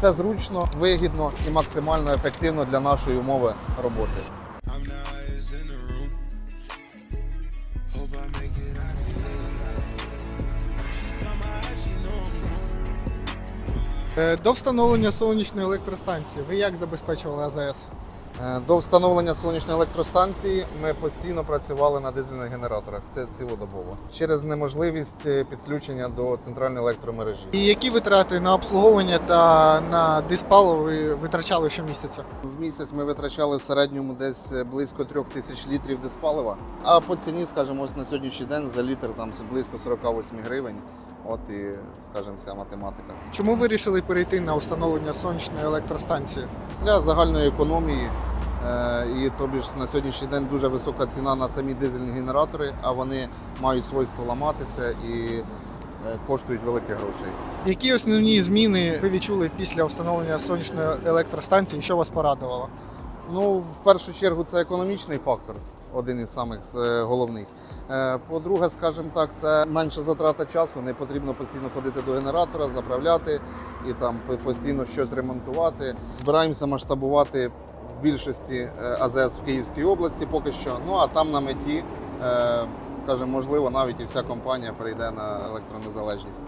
Це зручно, вигідно і максимально ефективно для нашої умови роботи. Е, До встановлення сонячної електростанції ви як забезпечували АЗС? Е, До встановлення сонячної електростанції ми постійно працювали на дизельних генераторах. Це цілодобово через неможливість е, підключення до центральної електромережі. І які витрати на обслуговування та на диспаливо ви витрачали щомісяця? В місяць ми витрачали в середньому десь близько трьох тисяч літрів диспалива. А по ціні, скажімо, ось на сьогоднішній день за літр там близько 48 гривень. От і, скажімо, вся математика. Чому ви вирішили перейти на встановлення сонячної електростанції? Для загальної економії. Е, І тобі ж на сьогоднішній день дуже висока ціна на самі дизельні генератори, а вони мають свойство ламатися і е, коштують великих грошей. Які основні зміни ви відчули після встановлення сонячної електростанції? Що вас порадувало? Ну, в першу чергу, це економічний фактор, один із самих головних. Е, По-друге, скажімо так, це менша затрата часу. Не потрібно постійно ходити до генератора, заправляти і там постійно щось ремонтувати. Збираємося масштабувати в більшості е, АЗС в Київській області поки що. Ну а там на меті, е, скажімо, можливо, навіть і вся компанія прийде на електронезалежність.